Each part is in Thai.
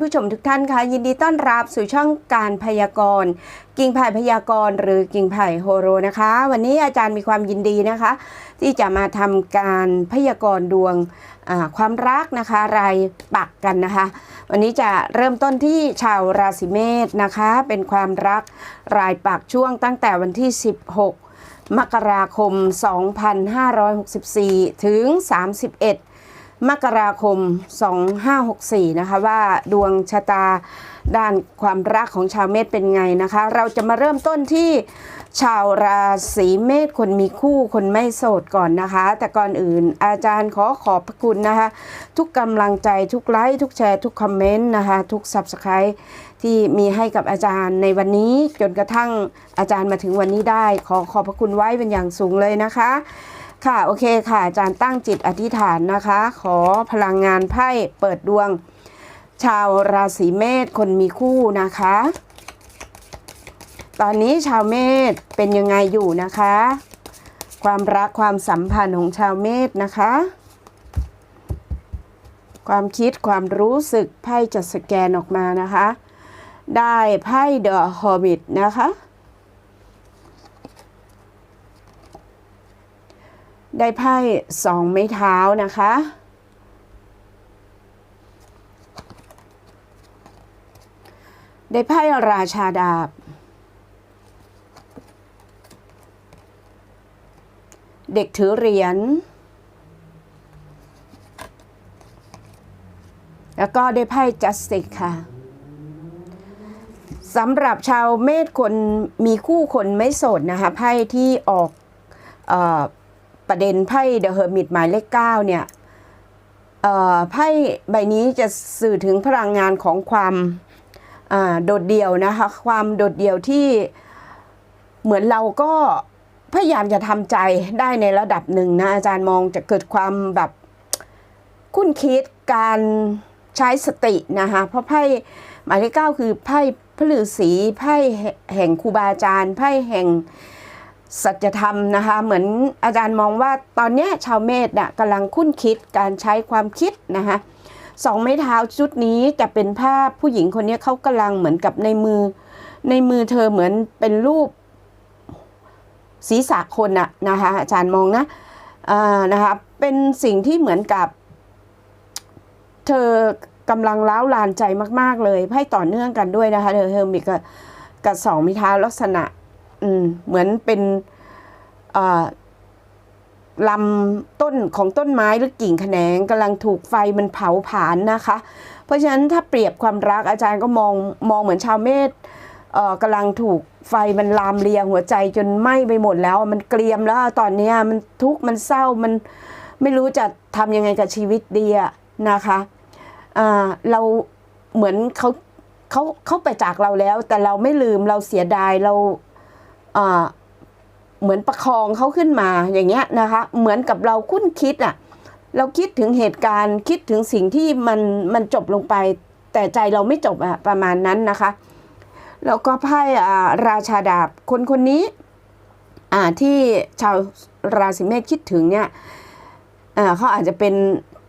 ผู้ชมทุกท่านค่ะยินดีต้อนรับสู่ช่องการพยากรณ์ กิ่งไผ่พยากรณ์หรือกิ่งไผ่โฮโรนะคะ วันนี้อาจารย์มีความยินดีนะคะ ที่จะมาทำการพยากรณ์ดวงความรักนะคะ รายปักกันนะคะ วันนี้จะเริ่มต้นที่ชาวราศีเมษนะคะ เป็นความรักรายปักช่วงตั้งแต่วันที่ 16 มกราคม 2564 ถึง 31 มกราคม 2564 นะคะว่าดวงชะตาด้านความรักของชาวเมษเป็นไงนะคะ เราจะมาเริ่มต้นที่ชาวราศีเมษคนมีคู่คนไม่โสดก่อนนะคะ แต่ก่อนอื่นอาจารย์ขอขอบพระคุณนะคะ ทุกกำลังใจทุกไลค์ทุกแชร์ ทุกคอมเมนต์นะคะ ทุก Subscribe ที่มีให้กับอาจารย์ในวันนี้จนกระทั่งอาจารย์มาถึงวันนี้ได้ ขอขอบพระคุณไว้เป็นอย่างสูงเลยนะคะ ค่ะโอเคค่ะอาจารย์ตั้งจิตอธิษฐานนะคะ ขอพลังงานไพ่เปิดดวง ชาวราศีเมษคนมีคู่นะคะ ตอนนี้ชาวเมษเป็นยังไงอยู่นะคะ ความรักความสัมพันธ์ของชาวเมษนะคะ ความคิดความรู้สึกไพ่จะสแกนออกมานะคะ ได้ไพ่เดอะฮอบิทนะคะ ได้ไพ่สองไม้เท้านะคะ ได้ไพ่ราชาดาบ เด็กถือเหรียญ แล้วก็ได้ไพ่จัสติกค่ะสำหรับชาวเมษคนมีคู่คนไม่โสดนะคะไพ่ที่ออกเออ ประเด็นไพ่เดอะเฮอร์มิตหมายเลข9เนี่ยไพ่ใบนี้จะสื่อถึงพลังงานของความโดดเดี่ยวนะคะ ความโดดเดี่ยวที่เหมือนเราก็พยายามจะทำใจได้ในระดับหนึ่งนะ อาจารย์มองจะเกิดความแบบคุ้นคิดการใช้สตินะคะเพราะไพ่หมายเลขเก้าคือไพ่พฤษีไพ่แห่งครูบาอาจารย์ไพ่แห่ง สัจธรรมนะคะเหมือนอาจารย์มองว่าตอนนี้ชาวเมษน่ะกำลังคุ้นคิดการใช้ความคิดนะคะสองไม้เท้าชุดนี้จะเป็นภาพผู้หญิงคนนี้เขากำลังเหมือนกับในมือ ในมือเธอเหมือนเป็นรูปศีรษะคนอะนะคะอาจารย์มองนะอ่านะคะเป็นสิ่งที่เหมือนกับ เธอกำลังล้าวลานใจมาก ๆ เลยไพ่ต่อเนื่องกันด้วยนะคะเธอเธอมีกับกับสองไม้เท้าลักษณะ อืมเหมือนเป็นลำต้นของต้นไม้หรือกิ่งแขนงกำลังถูกไฟมันเผาผลาญนะคะ เพราะฉะนั้นถ้าเปรียบความรักอาจารย์ก็มองมองเหมือนชาวเมษเอ่อกำลังถูกไฟมันลามเลียหัวใจจนไหม้ไปหมดแล้ว มันเกรียมแล้วตอนนี้มันทุกข์มันเศร้ามันไม่รู้จะทำยังไงกับชีวิตดีอะนะคะอ่าเราเหมือนเขาเขาเขาไปจากเราแล้ว แต่เราไม่ลืมเราเสียดายเรา เหมือนประคองเขาขึ้นมาอย่างเงี้ยนะคะ เหมือนกับเราคุ้นคิดอะ่ะเราคิดถึงเหตุการณ์คิดถึงสิ่งที่มันมันจบลงไป แต่ใจเราไม่จบอะประมาณนั้นนะคะแล้วก็ไพ่ราชาดาบคนคนนี้ที่ชาวราศีเมษคิดถึงเนี่ยเขาอาจจะเป็น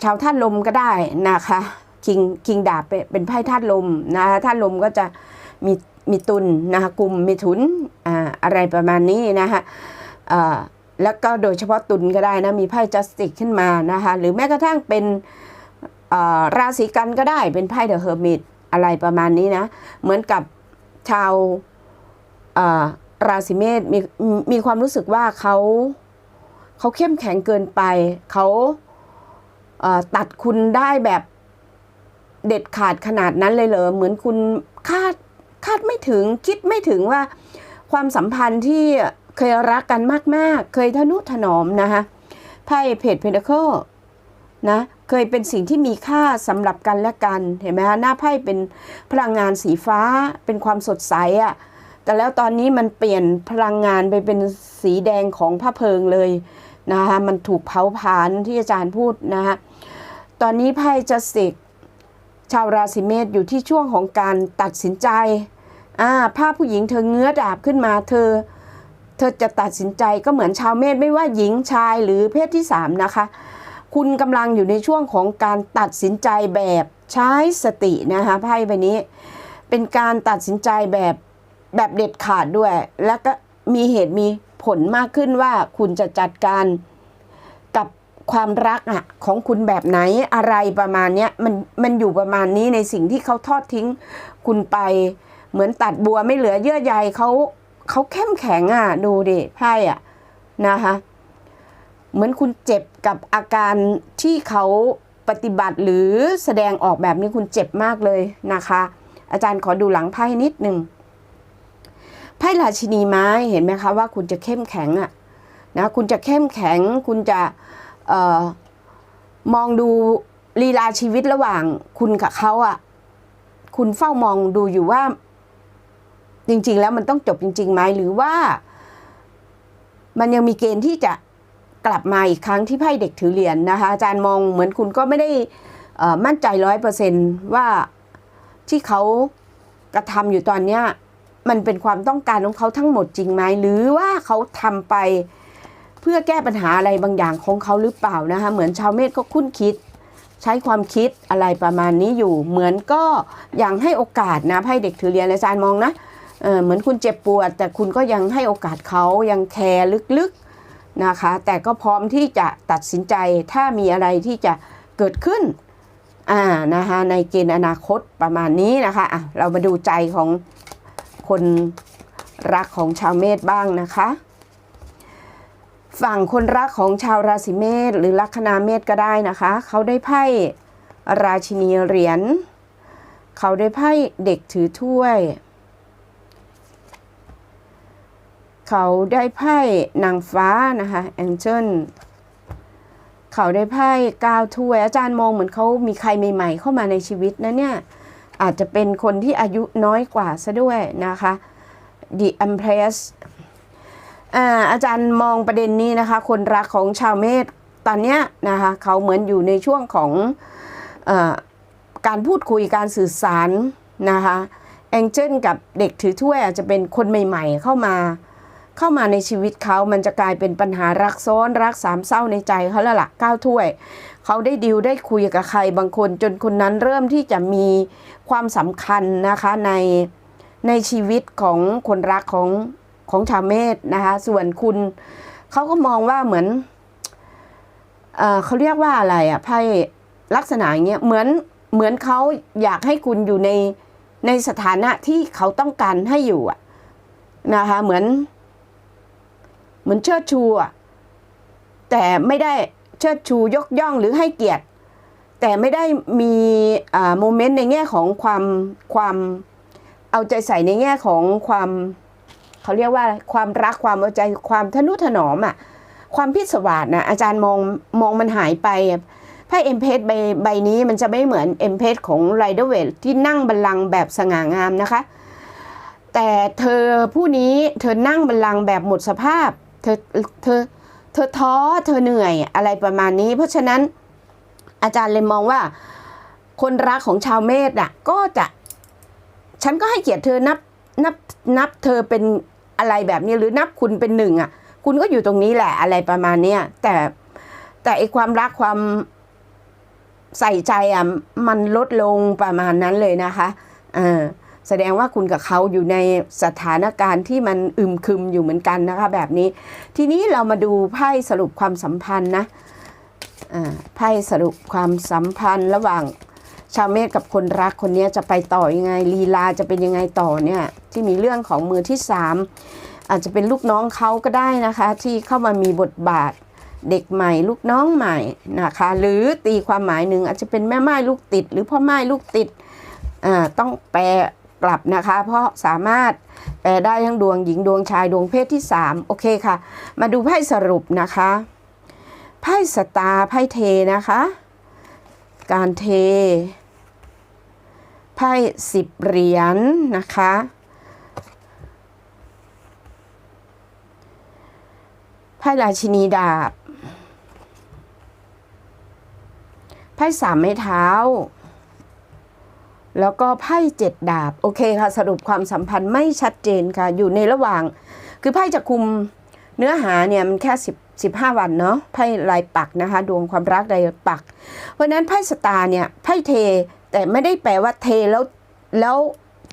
ชาวธาตุลมก็ได้นะคะคิงคิงดาบเป็นไพ่ธาตุลมนะคะธาตุลมก็จะมี มีตุลนะคะกลุ่มมีถุนอ่าอะไรประมาณนี้นะคะอ่าแล้วก็โดยเฉพาะตุลก็ได้นะมีไพ่จัสติกขึ้นมานะคะหรือแม้กระทั่งเป็นอ่าราศีกันก็ได้เป็นไพ่เดอะเฮอร์มิตอะไรประมาณนี้นะเหมือนกับชาวอ่าราศีเมษมีมีความรู้สึกว่าเขาเขาเข้มแข็งเกินไปเขาเอ่อตัดคุณได้แบบเด็ดขาดขนาดนั้นเลยเหรอเหมือนคุณคาด คาดไม่ถึงคิดไม่ถึงว่าความสัมพันธ์ที่เคยรักกันมากๆ เคยทนุถนอมนะคะไพ่เพจเพนเดเคิลนะเคยเป็นสิ่งที่มีค่าสำหรับกันและกันเห็นไหมคะหน้าไพ่เป็นพลังงานสีฟ้าเป็นความสดใสอะ่ะแต่แล้วตอนนี้มันเปลี่ยนพลังงานไปเป็นสีแดงของพระเพลิงเลยนะคะมันถูกเผาผลาญที่อาจารย์พูดนะคะตอนนี้ไพ่จัสติก ชาวราศีเมษอยู่ที่ช่วงของการตัดสินใจอ่าภาพผู้หญิงเธอเงื้อดาบขึ้นมาเธอ เธอจะตัดสินใจก็เหมือนชาวเมษไม่ว่าหญิงชายหรือเพศที่สามนะคะ คุณกำลังอยู่ในช่วงของการตัดสินใจแบบใช้สตินะคะไพ่ใบนี้ เป็นการตัดสินใจแบบแบบเด็ดขาดด้วย แล้วก็มีเหตุมีผลมากขึ้นว่าคุณจะจัดการ ความรักอะของคุณแบบไหนอะไรประมาณเนี้ยมันมันอยู่ประมาณนี้ในสิ่งที่เขาทอดทิ้งคุณไป เหมือนตัดบัวไม่เหลือเยื่อใยเขาเขาเข้มแข็งอะดูดิไพ่อะนะคะเหมือนคุณเจ็บกับอาการที่เขาปฏิบัติหรือแสดงออกแบบนี้คุณเจ็บมากเลยนะคะ อาจารย์ขอดูหลังไพ่นิดหนึ่งไพ่ราชินีไม้เห็นไหมคะว่าคุณจะเข้มแข็งอะนะคุณจะเข้มแข็งคุณจะเมองดูลีลาชีวิตระหว่างคุณกับเขาอะคุณเฝ้ามองดูอยู่ว่า จริง ๆ แล้วมันต้องจบจริงๆไหมหรือว่า มันยังมีเกณฑ์ที่จะกลับมาอีกครั้งที่ไพ่เด็กถือเหรียญนะคะ อาจารย์มองเหมือนคุณก็ไม่ได้มั่นใจร้อยเปอร์เซนว่าที่เขากระทำอยู่ตอนเนี้ยมันเป็นความต้องการของเขาทั้งหมดจริงไหมหรือว่าเขาทำไป เพื่อแก้ปัญหาอะไรบางอย่างของเขาหรือเปล่านะคะเหมือนชาวเมธก็คุ้นคิด ใช้ความคิดอะไรประมาณนี้อยู่ เหมือนก็อยังให้โอกาสนะให้เด็กถือเหรียญอาจารย์มองนะเเหมือนคุณเจ็บปวด แต่คุณก็ยังให้โอกาสเขายังแคร์ลึกๆนะคะ แต่ก็พร้อมที่จะตัดสินใจถ้ามีอะไรที่จะเกิดขึ้นอ่านะคะในเกณฑ์อนาคตประมาณนี้นะคะอะเรามาดูใจของคนรักของชาวเมษบ้างนะคะ ฝั่งคนรักของชาวราศีเมษหรือลัคนาเมษก็ได้นะคะ เขาได้ไพ่ราชินีเหรียญเขาได้ไพ่เด็กถือถ้วย เขาได้ไพ่นางฟ้านะคะแองเจิลเขาได้ไพ่ก้าวถ้วย อาจารย์มองเหมือนเขามีใครใหม่ ๆ เข้ามาในชีวิตนะเนี่ย อาจจะเป็นคนที่อายุน้อยกว่าซะด้วยนะคะ The Empress อาอาจารย์มองประเด็นนี้นะคะ คนรักของชาวเมษตอนเนี้ยนะคะเขาเหมือนอยู่ในช่วงของอการพูดคุยการสื่อสารนะคะแองเจิลกับเด็กถือถ้วยอาจจะเป็นคนใหม่ ๆ เข้ามาเข้ามาในชีวิตเขามันจะกลายเป็นปัญหารักซ้อนรักสามเศร้าในใจเขาแล้วล่ะก้าวถ้วย เขาได้ดิวได้คุยกับใครบางคนจนคนนั้นเริ่มที่จะมีความสำคัญนะคะในในชีวิตของคนรักของ ของชาวเมษนะคะ ส่วนคุณเขาก็มองว่าเหมือนเอเขาเรียกว่าอะไรอะไพ่ลักษณะอย่างเงี้ยเหมือนเหมือนเขาอยากให้คุณอยู่ในในสถานะที่เขาต้องการให้อยู่อะนะคะเหมือนเหมือนเชิดชูอะแต่ไม่ได้เชิดชูยกย่องหรือให้เกียรติ แต่ไม่ได้มีโมเมนต์ในแง่ของความความเอาใจใส่ในแง่ของความ เขาเรียกว่าความรักความเอาใจความทนุถนอมอะความพิศวาสนะอาจารย์มองมองมันหายไปไพ่เอ็มเพสใบใบนี้มันจะไม่เหมือนเอ็มเพสของไรเดอร์เวลที่นั่งบัลลังก์แบบสง่างามนะคะ แต่เธอผู้นี้เธอนั่งบัลลังก์แบบหมดสภาพ เธอเธอเธอท้อเธอเหนื่อยอะไรประมาณนี้ เพราะฉะนั้นอาจารย์เลยมองว่า คนรักของชาวเมษอะก็จะ ฉันก็ให้เกียรติเธอนับนับนับเธอเป็น อะไรแบบนี้หรือนับคุณเป็นหนึ่งอะ คุณก็อยู่ตรงนี้แหละอะไรประมาณเนี้ยแต่แต่ไอความรักความใส่ใจอะมันลดลงประมาณนั้นเลยนะคะเออแสดงว่าคุณกับเขาอยู่ในสถานการณ์ที่มันอึมครึมอยู่เหมือนกันนะคะ แบบนี้ ทีนี้เรามาดูไพ่สรุปความสัมพันธ์นะอ่าไพ่สรุปความสัมพันธ์ระหว่าง ชาวเมษกับคนรักคนนี้จะไปต่อยังไงลีลาจะเป็นยังไงต่อเนี่ยที่มีเรื่องของมือที่สามอาจจะเป็นลูกน้องเขาก็ได้นะคะ ที่เข้ามามีบทบาทเด็กใหม่ ลูกน้องใหม่นะคะ หรือตีความหมายหนึ่งอาจจะเป็นแม่ไม้ลูกติด หรือพ่อไม้ลูกติดต้องแปลกลับนะคะ เพราะสามารถแปลได้ทั้งดวงหญิงดวงชายดวงเพศที่สามโอเคค่ะ มาดูไพ่สรุปนะคะไพ่สตาไพ่เทนะคะ การเท ไพ่สิบเหรียญนนะคะ ไพ่ราชินีดาบ ไพ่สามไม้เท้า แล้วก็ไพ่เจ็ดดาบ โอเคค่ะ สรุปความสัมพันธ์ไม่ชัดเจนค่ะ อยู่ในระหว่าง คือไพ่จะคุมเนื้อหาเนี่ยมันแค่สิบสิบห้าวันเนาะไพ่ลายปักนะคะ ดวงความรักลายปัก เพราะฉะนั้นไพ่สตาร์เนี่ยไพ่เท แต่ไม่ได้แปลว่าเทแล้วแล้ว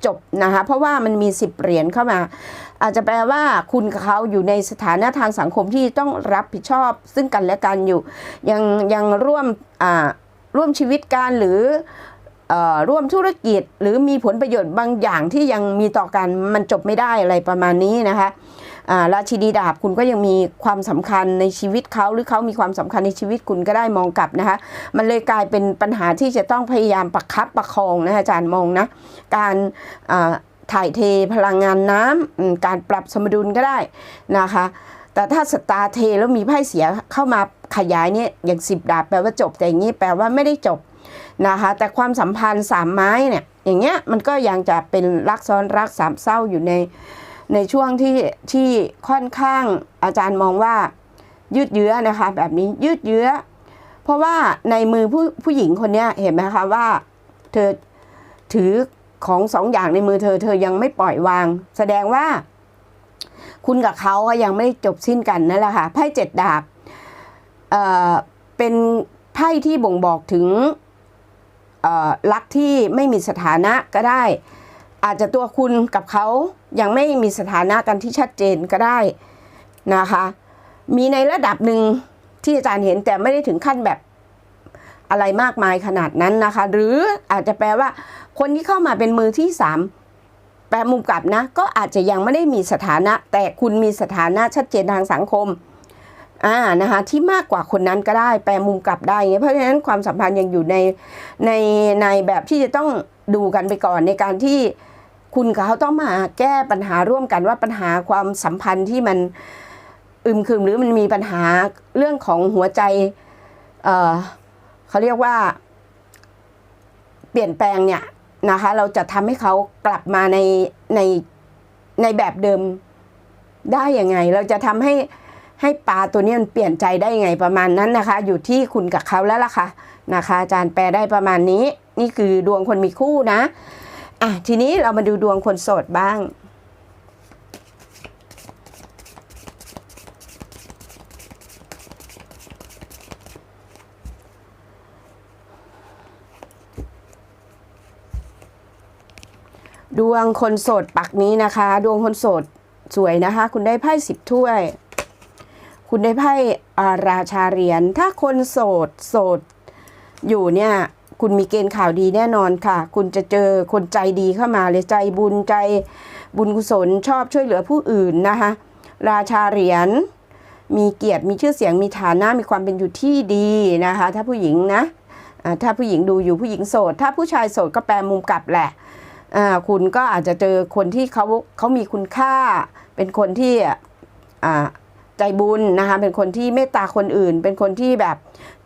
จบนะคะเพราะว่ามันมีสิบเหรียญเข้ามา อาจจะแปลว่าคุณกับเขาอยู่ในสถานะทางสังคมที่ต้องรับผิดชอบ ซึ่งกันและกันอยู่ ยังยังร่วมอ่าร่วมชีวิตกันหรือเอ่อร่วมธุรกิจ หรือมีผลประโยชน์บางอย่างที่ยังมีต่อกันมันจบไม่ได้อะไรประมาณนี้นะคะ ราชินีดาบคุณก็ยังมีความสำคัญในชีวิตเขาหรือเขามีความสำคัญในชีวิตคุณก็ได้มองกลับนะคะ มันเลยกลายเป็นปัญหาที่จะต้องพยายามประคับประคองนะอาจารย์มองนะ การถ่ายเทพลังงานน้ำอืมการปรับสมดุลก็ได้นะคะ แต่ถ้าสตาร์เทแล้วมีไพ่เสียเข้ามาขยายเนี่ยอย่างสิบดาบแปลว่าจบแต่อย่างนี้แปลว่าไม่ได้จบนะคะแต่ความสัมพันธ์สามไม้เนี่ยอย่างเงี้ยมันก็ยังจะเป็นรักซ้อนรักสามเศร้าอยู่ใน ในช่วงที่ที่ค่อนข้างอาจารย์มองว่ายืดเยื้อนะคะ แบบนี้ยืดเยื้อ เพราะว่าในมือผู้ผู้หญิงคนนี้เห็นไหมคะว่า เธอถือของสองอย่างในมือเธอ เธอยังไม่ปล่อยวาง แสดงว่า คุณกับเขาก็ยังไม่จบสิ้นกันนั่นแหละค่ะไพ่เจ็ดดาบเอ่อเป็นไพ่ที่บ่งบอกถึงเออรักที่ไม่มีสถานะก็ได้ อาจจะตัวคุณกับเขา ยังไม่มีสถานะกันที่ชัดเจนก็ได้นะคะ มีในระดับหนึ่งที่อาจารย์เห็นแต่ไม่ได้ถึงขั้นแบบอะไรมากมายขนาดนั้นนะคะ หรืออาจจะแปลว่า คนที่เข้ามาเป็นมือที่สามแปลมุมกลับนะ ก็อาจจะยังไม่ได้มีสถานะ แต่คุณมีสถานะชัดเจนทางสังคมอ่านะคะที่มากกว่าคนนั้นก็ได้แปลมุมกลับได้อย่างเพราะฉะนั้นความสัมพันธ์ยังอยู่ในในในแบบที่จะต้องดูกันไปก่อนในการที่ คุณกับเขาต้องมาแก้ปัญหาร่วมกันว่าปัญหาความสัมพันธ์ที่มันอึมครึมหรือมันมีปัญหาเรื่องของหัวใจเเขาเรียกว่า เปลี่ยนแปลงเนี่ยนะคะ เราจะทำให้เขากลับมาในในในแบบเดิมได้ยังไง เราจะทำให้ให้ปลาตัวนี้มันเปลี่ยนใจได้ยังไงประมาณนั้นนะคะ อยู่ที่คุณกับเขาแล้วล่ะค่ะนะคะ อาจารย์แปลได้ประมาณนี้ นี่คือดวงคนมีคู่นะ อะทีนี้เรามาดูดวงคนโสดบ้าง ดวงคนโสดปักนี้นะคะ ดวงคนโสดสวยนะคะ คุณได้ไพ่สิบถ้วย คุณได้ไพ่าราชาเหรียญถ้าคนโสดโสดอยู่เนี่ย คุณมีเกณฑ์ข่าวดีแน่นอนค่ะ คุณจะเจอคนใจดีเข้ามาเลยใจบุญใจบุญกุศลชอบช่วยเหลือผู้อื่นนะคะราชาเหรียญมีเกียรติมีชื่อเสียงมีฐานะมีความเป็นอยู่ที่ดีนะคะ ถ้าผู้หญิงนะถ้าผู้หญิงดูอยู่ผู้หญิงโสด ถ้าผู้ชายโสดก็แปลมุมกลับแหละคุณก็อาจจะเจอคนที่เขาเขามีคุณค่า เป็นคนที่อ่า ใจบุญนะคะเป็นคนที่เมตตาคนอื่น เป็นคนที่แบบ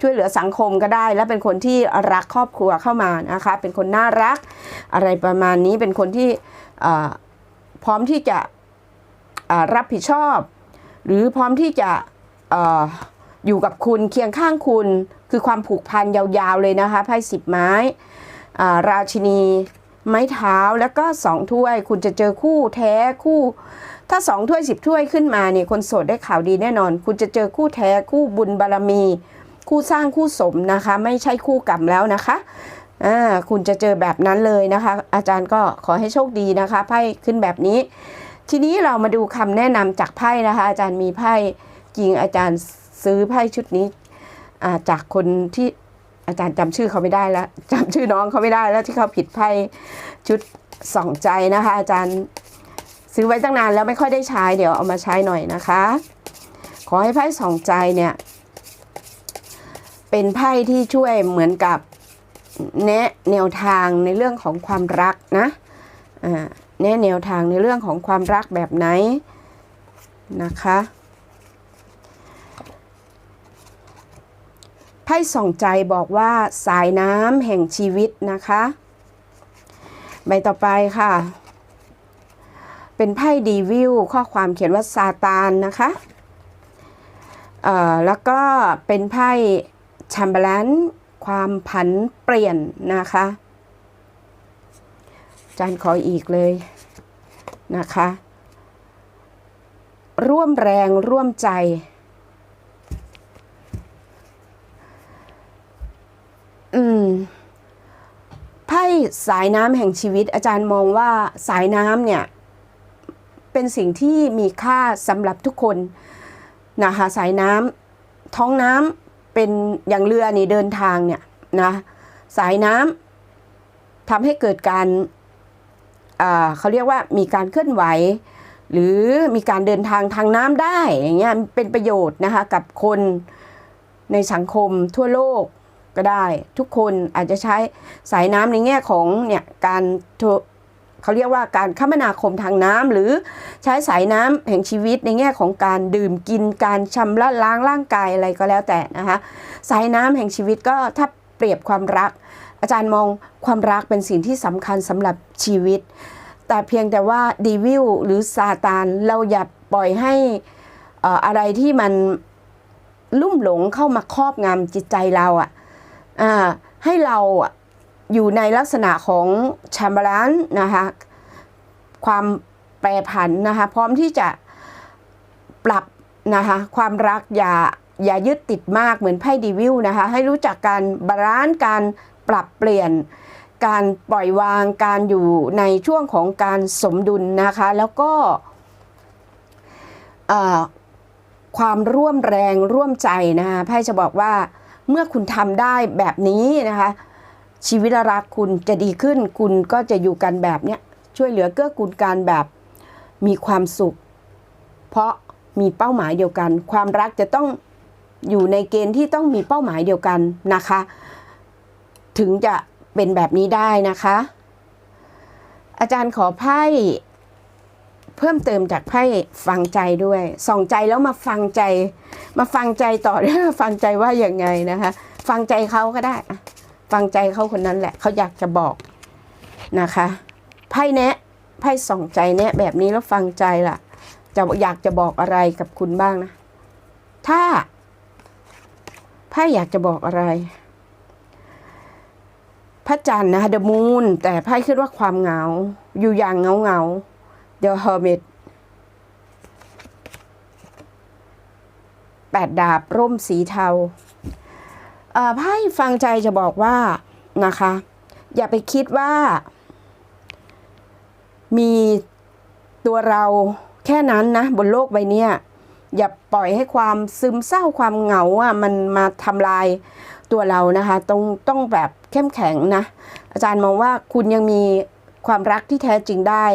ช่วยเหลือสังคมก็ได้ และเป็นคนที่รักครอบครัวเข้ามานะคะเป็นคนน่ารักอะไรประมาณนี้เป็นคนที่พร้อมที่จะรับผิดชอบ หรือพร้อมที่จะอยู่กับคุณเคียงข้างคุณคือความผูกพันยาวๆเลยนะคะไพ่สิบไม้ราชินีไม้เท้าแล้วก็สองถ้วย คุณจะเจอคู่แท้คู่ ถ้าสองถ้วยสิบถ้วยขึ้นมาเนี่ยคนโสดได้ข่าวดีแน่นอน คุณจะเจอคู่แท้คู่บุญบารมี คู่สร้างคู่สมนะคะ ไม่ใช่คู่กรรมแล้วนะคะอ่าคุณจะเจอแบบนั้นเลยนะคะ อาจารย์ก็ขอให้โชคดีนะคะไพ่ขึ้นแบบนี้ ทีนี้เรามาดูคำแนะนำจากไพ่นะคะ อาจารย์มีไพ่จริงอาจารย์ซื้อไพ่ชุดนี้จากคนที่อาจารย์จำชื่อเขาไม่ได้แล้วจำชื่อน้องเขาไม่ได้แล้วที่เขาผิดไพ่ชุดสองใจนะคะ อาจารย์ ซื้อไว้ตั้งนานแล้วไม่ค่อยได้ใช้เดี๋ยวเอามาใช้หน่อยนะคะ ขอให้ไพ่สองใจเนี่ย เป็นไพ่ที่ช่วยเหมือนกับแนะแนวทางในเรื่องของความรักนะแนะแนวทางในเรื่องของความรักแบบไหนนะคะไพ่ส่องใจบอกว่าสายน้ำแห่งชีวิตนะคะ ใบต่อไปค่ะ เป็นไพ่ดีวิวข้อความเขียนว่าซาตานนะคะเอ่อแล้วก็เป็นไพ่ชัมเบลันความผันเปลี่ยนนะคะอาจารย์ขออีกเลยนะคะ ร่วมแรงร่วมใจ อืมไพ่สายน้ำแห่งชีวิตอาจารย์มองว่าสายน้ำเนี่ย เป็นสิ่งที่มีค่าสำหรับทุกคนนะคะสายน้ำท้องน้ำเป็นอย่างเรือนี่เดินทางเนี่ยนะสายน้ำทำให้เกิดการเขาเรียกว่ามีการเคลื่อนไหว หรือมีการเดินทางทางน้ำได้อย่างเงี้ยเป็นประโยชน์นะคะกับคนในสังคมทั่วโลกก็ได้ ทุกคนอาจจะใช้สายน้ำในแง่ของเนี่ยการ เขาเรียกว่าการคมนาคมทางน้ำหรือใช้สายน้ำแห่งชีวิตในแง่ของการดื่มกินการชำระล้างร่างกายอะไรก็แล้วแต่นะคะสายน้ำแห่งชีวิตก็ถ้าเปรียบความรัก อาจารย์มองความรักเป็นสิ่งที่สำคัญสำหรับชีวิต แต่เพียงแต่ว่าดีวิลหรือซาตานเราอย่าปล่อยให้อะไรที่มันลุ่มหลงเข้ามาครอบงำจิตใจเราอะอะให้เราอะ อยู่ในลักษณะของแชามบาลานนะคะความแปรผันนะคะพร้อมที่จะปรับนะคะความรักอย่าอย่ายึดติดมากเหมือนไพ่ดีวิลนะคะให้รู้จักการบาลานซ์การปรับเปลี่ยน การปล่อยวางการอยู่ในช่วงของการสมดุลนะคะแล้วก็ความร่วมแรงร่วมใจนะคะไพ่จะบอกว่าเมื่อคุณทำได้แบบนี้นะคะ ชีวิตรักคุณจะดีขึ้น คุณก็จะอยู่กันแบบเนี้ยช่วยเหลือเกื้อกูลกันแบบมีความสุข เพราะมีเป้าหมายเดียวกัน ความรักจะต้องอยู่ในเกณฑ์ที่ต้องมีเป้าหมายเดียวกันนะคะ ถึงจะเป็นแบบนี้ได้นะคะ อาจารย์ขอไพ่เพิ่มเติมจากไพ่ฟังใจด้วยส่องใจแล้วมาฟังใจ มาฟังใจต่อฟังใจว่าอย่างไงนะคะ ฟังใจเขาก็ได้ ฟังใจเขาคนนั้นแหละเขาอยากจะบอกนะคะไพ่แนะไพ่ส่องใจแนะแบบนี้แล้วฟังใจล่ะ จะอยากจะบอกอะไรกับคุณบ้างนะ ถ้าไพ่อยากจะบอกอะไรพระจันทร์นะคะ The Moon แต่ไพ่คิดว่าความเหงา อยู่อย่างเหงาเหงาๆ The Hermit แปดดาบร่มสีเทา ไพ่ฟังใจจะบอกว่านะคะ อย่าไปคิดว่า มีตัวเราแค่นั้นนะ บนโลกใบนี้อย่าปล่อยให้ความซึมเศร้าความเหงาอะมันมาทำลายตัวเรานะคะ ต้องต้องแบบเข้มแข็งนะ อาจารย์มองว่าคุณยังมีความรักที่แท้จริงได้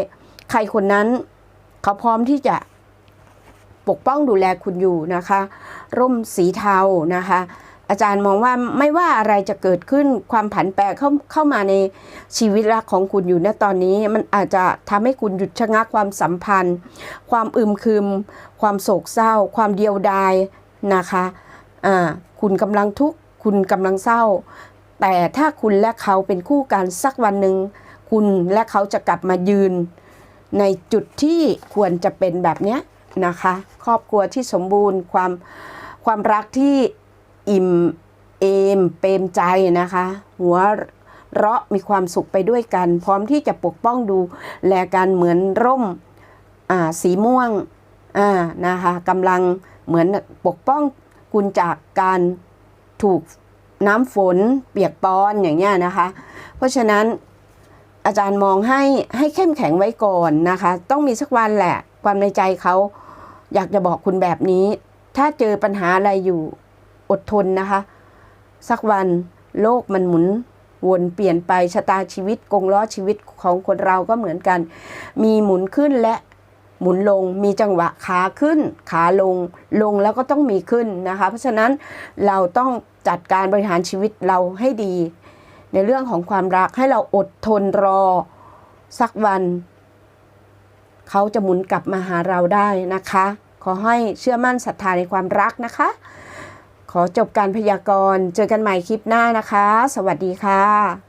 ใครคนนั้นเขาพร้อมที่จะปกป้องดูแลคุณอยู่นะคะ ร่มสีเทานะคะ อาจารย์มองว่าไม่ว่าอะไรจะเกิดขึ้นความผันแปรเข้าเข้ามาในชีวิตรักของคุณอยู่ณตอนนี้ มันอาจจะทำให้คุณหยุดชะงักความสัมพันธ์ ความอึมครึม ความโศกเศร้า ความเดียวดายนะคะอ่าคุณกำลังทุกข์คุณกำลังเศร้า แต่ถ้าคุณและเขาเป็นคู่กันสักวันหนึ่งคุณและเขาจะกลับมายืน ในจุดที่ควรจะเป็นแบบนี้นะคะ ครอบครัวที่สมบูรณ์ความความรักที่ อิ่มเอมเปรมใจนะคะ หัวเราะมีความสุขไปด้วยกัน พร้อมที่จะปกป้องดูแลกันเหมือนร่มสีม่วงนะคะกำลังเหมือนปกป้องคุณจากการถูกน้ำฝนเปียกปอนอย่างเงี้ยนะคะ เพราะฉะนั้นอาจารย์มองให้ให้เข้มแข็งไว้ก่อนนะคะ ต้องมีสักวันแหละ ความในใจเขาอยากจะบอกคุณแบบนี้ ถ้าเจอปัญหาอะไรอยู่ อดทนนะคะ สักวันโลกมันหมุนวนเปลี่ยนไปชะตาชีวิตกงล้อชีวิตของคนเราก็เหมือนกัน มีหมุนขึ้นและหมุนลงมีจังหวะขาขึ้น ขาลงลงแล้วก็ต้องมีขึ้นนะคะ เพราะฉะนั้นเราต้องจัดการบริหารชีวิตเราให้ดี ในเรื่องของความรักให้เราอดทนรอสักวัน เขาจะหมุนกลับมาหาเราได้นะคะ ขอให้เชื่อมั่นศรัทธาในความรักนะคะ ขอจบการพยากรณ์ เจอกันใหม่คลิปหน้านะคะ สวัสดีค่ะ